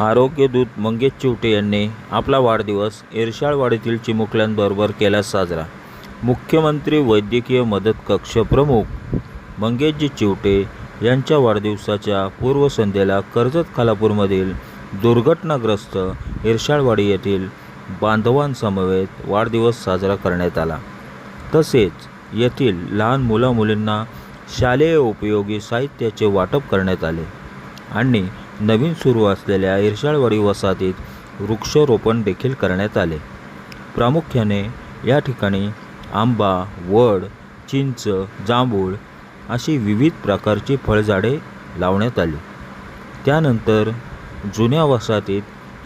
आरोग्यदूत मंगेश चिवटे यांनी आपला वाढदिवस एरशाळवाडीतील चिमुकल्यांबरोबर केला साजरा. मुख्यमंत्री वैद्यकीय मदत कक्ष प्रमुख मंगेशजी चिवटे यांच्या वाढदिवसाच्या पूर्वसंध्येला कर्जत खालापूरमधील दुर्घटनाग्रस्त इरशाळवाडी येथील बांधवांसमवेत वाढदिवस साजरा करण्यात आला. तसेच येथील लहान मुलामुलींना शालेय उपयोगी साहित्याचे वाटप करण्यात आले आणि नवीन सुरू असलेल्या इरशाळवाडी वसाहतीत वृक्षारोपण देखील करण्यात आले. प्रामुख्याने या ठिकाणी आंबा वड चिंच जांभूळ अशी विविध प्रकारची फळझाडे लावण्यात आली. त्यानंतर जुन्या वसाहतीत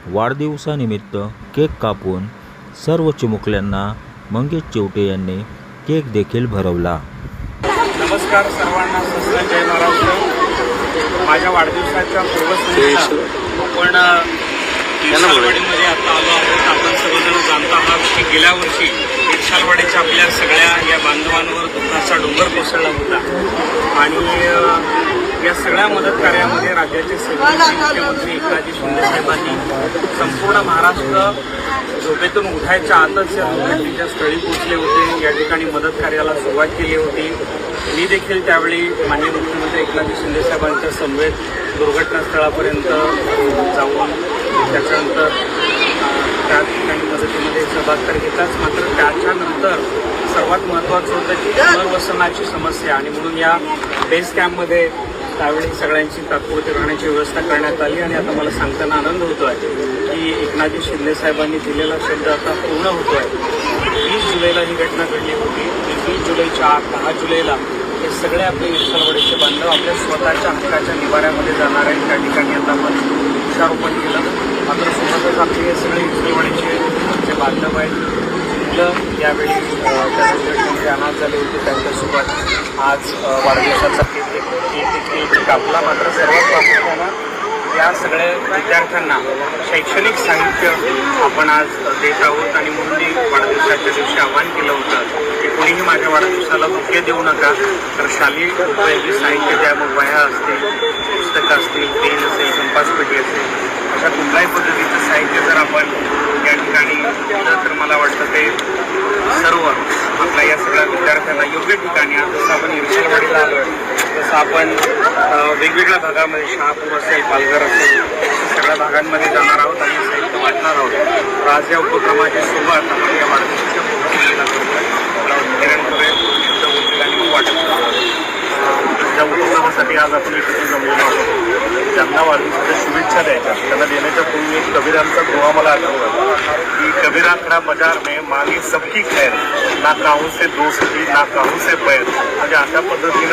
वाढदिवसानिमित्त केक कापून सर्व चिमुकल्यांना मंगेश चिवटे यांनी केक देखील भरवला. नमस्कार सर्वांना. जय महाराष्ट्र माझ्या वाढदिवसाच्या पूर्वसंध्येला आपण इरशालवाडीमध्ये आता आलो आहोत. आपण सर्वजण जाणता आहात की गेल्या वर्षी. विशालवाडीच्या आपल्या सगळ्या या बांधवांवर दुःखाचा डोंगर कोसळला होता. आणि या सगळ्या मदत कार्यामध्ये राज्याचे मुख्यमंत्री एकनाथजी शिंदेसाहेबांनी संपूर्ण महाराष्ट्र झोपेतून उठायच्या आतच या दुर्घटनेच्या स्थळी पोहोचले होते. या ठिकाणी मदत कार्याला सुरुवात केली होती. मी देखील त्यावेळी माननीय मुख्यमंत्री एकनाथजी शिंदेसाहेबांच्या समवेत दुर्घटनास्थळापर्यंत जाऊन त्याच्यानंतर त्या ठिकाणी मदतीमध्ये सहभाग तर घेतलाच मात्र त्याच्यानंतर सर्वात महत्त्वाचं होतं की पुनर्वसनाची समस्या आणि म्हणून या बेस कॅम्पमध्ये त्यावेळी सगळ्यांची तात्पुरती राहण्याची व्यवस्था करण्यात आली. आणि आता मला सांगताना आनंद होतो आहे की एकनाथजी शिंदे साहेबांनी दिलेला शब्द आता पूर्ण होतो आहे वीस जुलैला ही घटना घडली होती. वीस जुलैच्या आठ दहा जुलैला हे सगळे आपले विसरवडीचे बांधव आपल्या स्वतःच्या हक्काच्या निवाऱ्यामध्ये जाणार आहेत. त्या ठिकाणी आता आपण वृक्षारोपण केलं मात्र सोबतच हे सगळे इरशालवाडीचे जे बांधव आहेत मुलं यावेळी अ, अनाथ झाले होते त्यांच्यासोबत आज वाढदिवसाचा केक केक केक कापला मात्र सर्वात प्रामुख्यानं या सगळ्या विद्यार्थ्यांना शैक्षणिक साहित्य आपण आज देत आहोत आणि म्हणून मी वाढदिवसाच्या दिवशी आवाहन केलं होतं की कोणीही माझ्या वाढदिवसाला मुख्य देऊ नका. तर शालेय उपयोगी साहित्य द्या मग वह्या असतील पुस्तकं असतील पेन असेल कंपासपेटी असेल अशा कुठल्याही पद्धतीचं साहित्य जर आपण या ठिकाणी दिलं तर मला वाटतं ते सर्व आपल्या या सगळ्या विद्यार्थ्यांना योग्य ठिकाणी आज जसं आपण इरशेलवाडीला आलो आहे आपण वेगवेगळ्या भागामध्ये शहापूर असेल पालघर असेल सगळ्या भागांमध्ये जाणार आहोत आणि साहित्य वाटणार आहोत. तर आज या उपक्रमाची सुरुवात आपण या वाढदिवसाच्या पूर्वसंध्येला करतोय मला त्या उपक्रमासाठी आज आपण इथे जमलेलो आहोत. ज्यांना वाढदिवसाच्या शुभेच्छा द्यायच्या त्यांना देण्याच्या पूर्वी एक कबीरांचा गोवा मला आठवला. की कबीरा खडा बाजार में मागे सबकी खैर ना काहू से दोस्ती ना काहू से पैर म्हणजे अशा पद्धतीने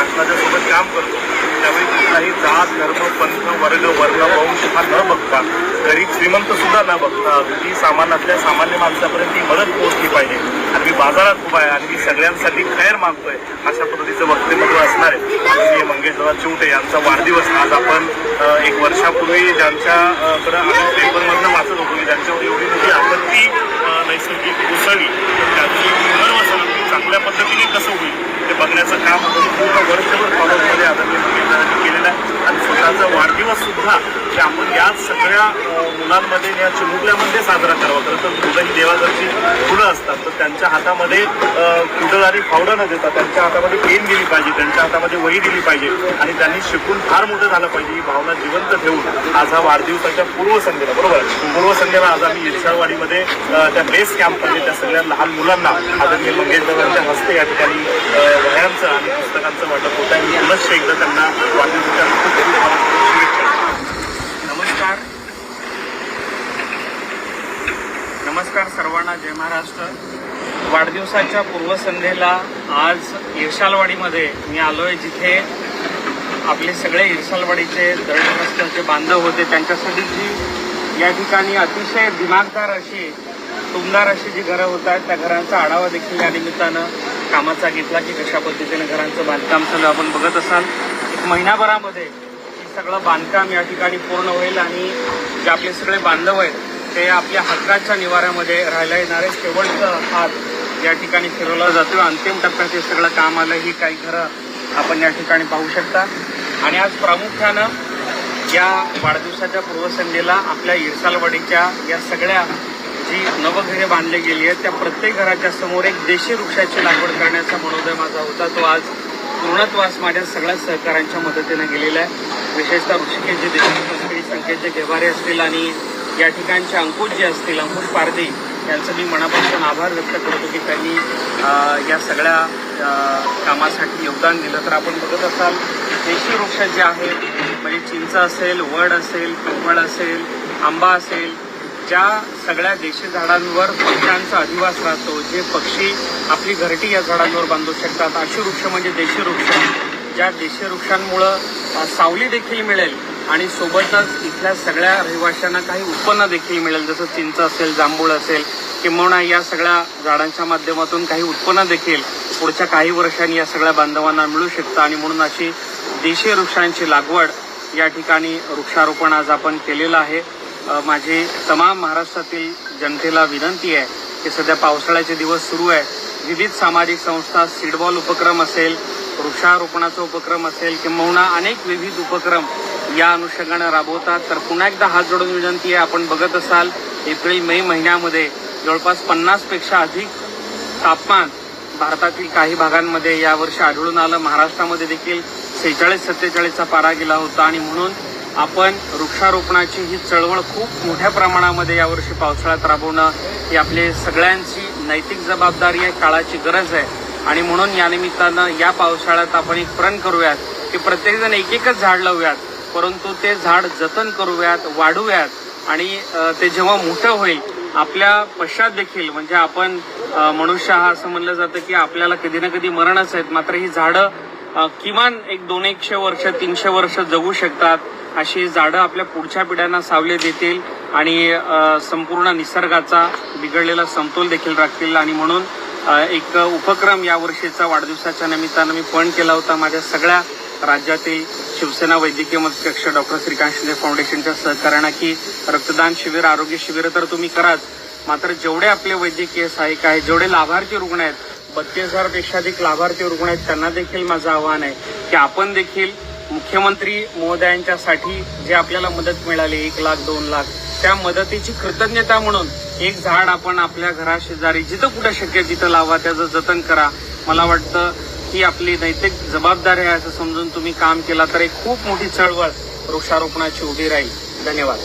त्यावेळी शासनाच्या सोबत काम करतो. त्यावेळी कुठलाही जात धर्म पंथ वर्ग वर्ण वंश हा न बघता गरीब श्रीमंत सुद्धा न बघता अगदी सामान्यातल्या सामान्य माणसापर्यंत ही मदत पोहोचली पाहिजे. आणि मी बाजारात उभा आहे आणि मी सगळ्यांसाठी खैर मागतोय अशा पद्धतीचं वक्तव्य असणार आहे. माननीय मंगेशदादा चिवटे यांचा वाढदिवस आज आपण एक वर्षापूर्वी ज्यांच्याकडे आम्ही पेपरमधनं वाचत होतो की ज्यांच्यावर एवढी मोठी आपत्ती नैसर्गिक कोसळली त्यांची पुनर्वसन चांगल्या पद्धतीने कसं होईल ते बघण्याचं काम आपण पूर्ण वर्षभर फॉलोमध्ये आदरणीय मंगेशदारांनी केलेलं आहे आणि स्वतःचा वाढदिवस सुद्धा ते आपण या सगळ्या मुलांमध्ये या चिमुकल्यामध्ये साजरा करावा. खरं तर मुलं ही देवाघरची फुलं असतात. तर त्यांच्या हातामध्ये अ, आणि फावडं न देता त्यांच्या हातामध्ये पेन दिली पाहिजे त्यांच्या हातामध्ये वही दिली पाहिजे आणि त्यांनी शिकून फार मोठं झालं पाहिजे. ही भावना जिवंत ठेवून आज हा वाढदिवसाच्या पूर्वसंध्येला बरोबर? पूर्वसंध्येला आज आम्ही इरशाळवाडीमध्ये त्या बेस कॅम्पमध्ये त्या सगळ्या लहान मुलांना आदरणीय मंगेशदारांच्या हस्ते या ठिकाणी वह्यांचं आणि पुस्तकांचं वाटप होतं आहे. मी पुनश्च एकदा त्यांना वाढदिवसाच्या खूप खूप शुभेच्छा नमस्कार नमस्कार सर्वांना जय महाराष्ट्र. वाढदिवसाच्या पूर्वसंध्येला आज इरशालवाडीमध्ये मी आलो आहे जिथे आपले सगळे इरशालवाडीचे दळणग्रस्त बांधव होते. त्यांच्यासाठी जी या ठिकाणी अतिशय दिमागदार अशी तुमदार अशी जी घरं होत आहेत त्या घरांचा आढावा देखील या निमित्तानं कामाचा घेतला की कशा पद्धतीने घरांचं बांधकाम चालू आपण बघत असाल एक महिनाभरामध्ये हे सगळं बांधकाम या ठिकाणी पूर्ण होईल आणि जे आपले सगळे बांधव आहेत ते आपल्या हक्काच्या निवाऱ्यामध्ये राहायला येणारे शेवटचं हात या ठिकाणी फिरवला जातो. अंतिम टप्प्यात हे सगळं काम आलं ही काही घरं आपण या ठिकाणी पाहू शकता. आणि आज प्रामुख्यानं या वाढदिवसाच्या पूर्वसंध्येला आपल्या इरसालवाडीच्या या सगळ्या जी नवघरे बांधली गेली आहेत त्या प्रत्येक घराच्या समोर एक देशी वृक्षाची लागवड करण्याचा मनोदय माझा होता. तो आज पूर्णत्वास माझ्या सगळ्या सहकाऱ्यांच्या मदतीने गेलेला आहे. विशेषतः ऋषिकेशजी देशमुख असतील संख्येचे घेवारे असतील आणि या ठिकाणचे अंकुश जे असतील अंकुश पारदे यांचं मी मनापासून आभार व्यक्त करतो की त्यांनी या सगळ्या कामासाठी योगदान दिलं. तर आपण बघत असाल देशी वृक्ष जे आहेत म्हणजे चिंच असेल वड असेल पिंपळ असेल आंबा असेल ज्या सगळ्या देशी झाडांवर पक्ष्यांचा अधिवास राहतो जे पक्षी आपली घरटी या झाडांवर बांधू शकतात. अशी वृक्ष म्हणजे देशी वृक्ष. ज्या देशी वृक्षांमुळं सावली देखील मिळेल. आणि सोबतच इथल्या सगळ्या रहिवाशांना काही उत्पन्न देखील मिळेल जसं चिंच असेल जांभूळ असेल किंबहुना या सगळ्या झाडांच्या माध्यमातून काही उत्पन्न देखील पुढच्या काही वर्षांनी या सगळ्या बांधवांना मिळू शकतं. आणि म्हणून अशी देशी वृक्षांची लागवड या ठिकाणी वृक्षारोपण आज आपण केलेलं आहे. माझी तमाम महाराष्ट्रातील जनतेला विनंती आहे की सध्या पावसाळ्याचे दिवस सुरू आहे. विविध सामाजिक संस्था सीडबॉल उपक्रम असेल वृक्षारोपणाचा उपक्रम असेल किंबहुना अनेक विविध उपक्रम या अनुषंगानं राबवतात. तर पुन्हा एकदा हात जोडून विनंती आहे आपण बघत असाल एप्रिल मे महिन्यामध्ये जवळपास पन्नासपेक्षा अधिक तापमान भारतातील काही भागांमध्ये यावर्षी आढळून आलं. महाराष्ट्रामध्ये देखील सेहेचाळीस सत्तेचाळीसचा पारा गेला होता आणि म्हणून आपण वृक्षारोपणाची ही चळवळ खूप मोठ्या प्रमाणामध्ये यावर्षी पावसाळ्यात राबवणं ही आपली सगळ्यांची नैतिक जबाबदारी आहे काळाची गरज आहे. आणि म्हणून या निमित्तानं या पावसाळ्यात आपण एक प्रण करूयात की प्रत्येकजण एक एकच झाड लावूयात. परंतु ते झाड जतन करूयात वाढूयात आणि ते जेव्हा मोठं होईल आपल्या पश्चात देखील म्हणजे आपण मनुष्य हा असं म्हणलं जातं की आपल्याला कधी ना कधी मरणच आहेत मात्र ही झाडं किमान एक दोन एकशे वर्ष तीनशे वर्ष जगू शकतात अशी झाडं आपल्या पुढच्या पिढ्यांना सावले देतील आणि संपूर्ण निसर्गाचा बिघडलेला समतोल देखील राखतील. आणि म्हणून एक उपक्रम या वर्षीचा वाढदिवसाच्या निमित्तानं मी पण केला होता. माझ्या सगळ्या राज्यातील शिवसेना वैद्यकीय मध्यक्ष डॉक्टर श्रीकांत शिंदे फाउंडेशनच्या सहकार्यानं की रक्तदान शिबिर आरोग्य शिबिर तर तुम्ही कराच. मात्र जेवढे आपले वैद्यकीय सहाय्यक आहेत जेवढे लाभार्थी रुग्ण आहेत बत्तीस हजारपेक्षा अधिक लाभार्थी रुग्ण आहेत त्यांना देखील माझं आव्हान आहे की आपण देखील मुख्यमंत्री महोदयांच्यासाठी जे आपल्याला मदत मिळाली एक लाख दोन लाख त्या मदतीची कृतज्ञता म्हणून एक झाड आपण आपल्या घराशेजारी जिथं कुठं शक्य तिथं लावा त्याचं जतन करा. मला वाटतं ही आपली नैतिक जबाबदारी आहे असं समजून तुम्ही काम केला तर एक खूप मोठी चळवळ वृक्षारोपणाची उभी राहील. धन्यवाद.